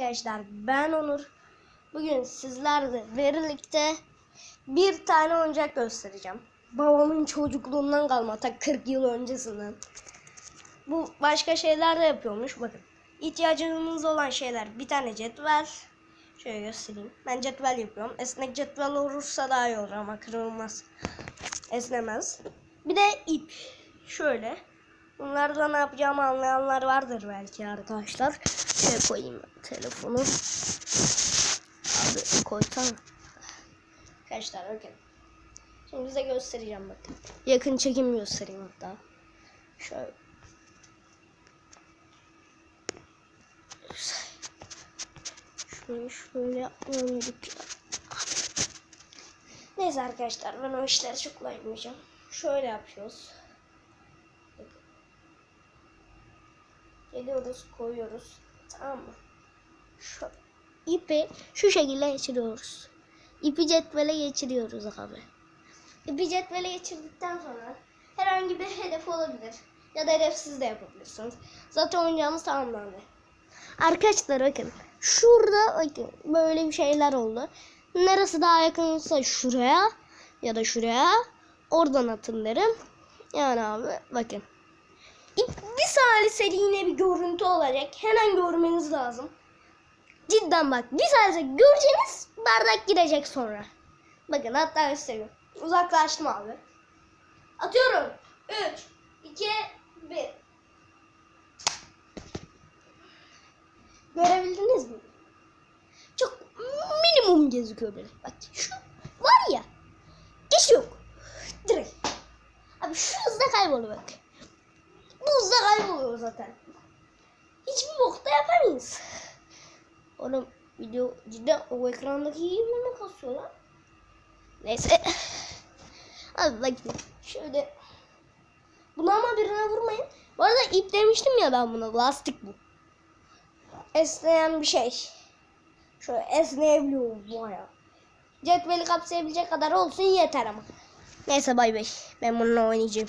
arkadaşlar ben Onur. Bugün sizlerle birlikte bir tane oyuncak göstereceğim. Babamın çocukluğundan kalma ta 40 yıl öncesinden. Bu başka şeyler de yapıyormuş bakın. İhtiyacımız olan şeyler bir tane cetvel. Şöyle göstereyim. Ben cetvel yapıyorum. Esnek cetvel olursa daha iyi olur ama kırılmaz. Esnemez. Bir de ip. Şöyle. Bunlarla ne yapacağımı anlayanlar vardır belki arkadaşlar. Şöyle koyayım telefonu. Abi koysana. Arkadaşlar bakın. Şimdi size göstereceğim bakın. Yakın çekim göstereyim hatta. Şöyle. Şöyle şöyle yapmıyorduk ya. Neyse arkadaşlar ben o işleri çok koymayacağım. Şöyle yapıyoruz. Bakın. Geliyoruz koyuyoruz. Tamam mı? Şu ipi şu şekilde geçiriyoruz. İpi cetvele geçiriyoruz abi. İpi cetvele geçirdikten sonra herhangi bir hedef olabilir. Ya da hedefsiz de yapabilirsiniz. Zaten oyuncağımız tamamlandı. Arkadaşlar bakın. Şurada bakın böyle bir şeyler oldu. Neresi daha yakınsa şuraya ya da şuraya oradan atın derim. Yani abi bakın. İlk bir saliseliğine bir görüntü olacak. Hemen görmeniz lazım. Cidden bak bir salise göreceğiniz bardak girecek sonra. Bakın hatta gösteriyorum. Uzaklaştım abi. Atıyorum. 3, 2, 1. Görebildiniz mi? Çok minimum gözüküyor böyle. Bak şu var ya. Geç yok. Direkt. Abi şu hızda kayboluyor bak. Hızda kayboluyor zaten. Hiçbir bokta yapamayız. Oğlum video cidden o ekrandaki gibi mi kasıyor lan? Neyse. Abi bak şöyle. Bunu ama birine vurmayın. Bu arada ip demiştim ya ben buna. Lastik bu. Esneyen bir şey. Şöyle esneyebiliyor baya. Cetveli kapsayabilecek kadar olsun yeter ama. Neyse bay bay. Ben bununla oynayacağım.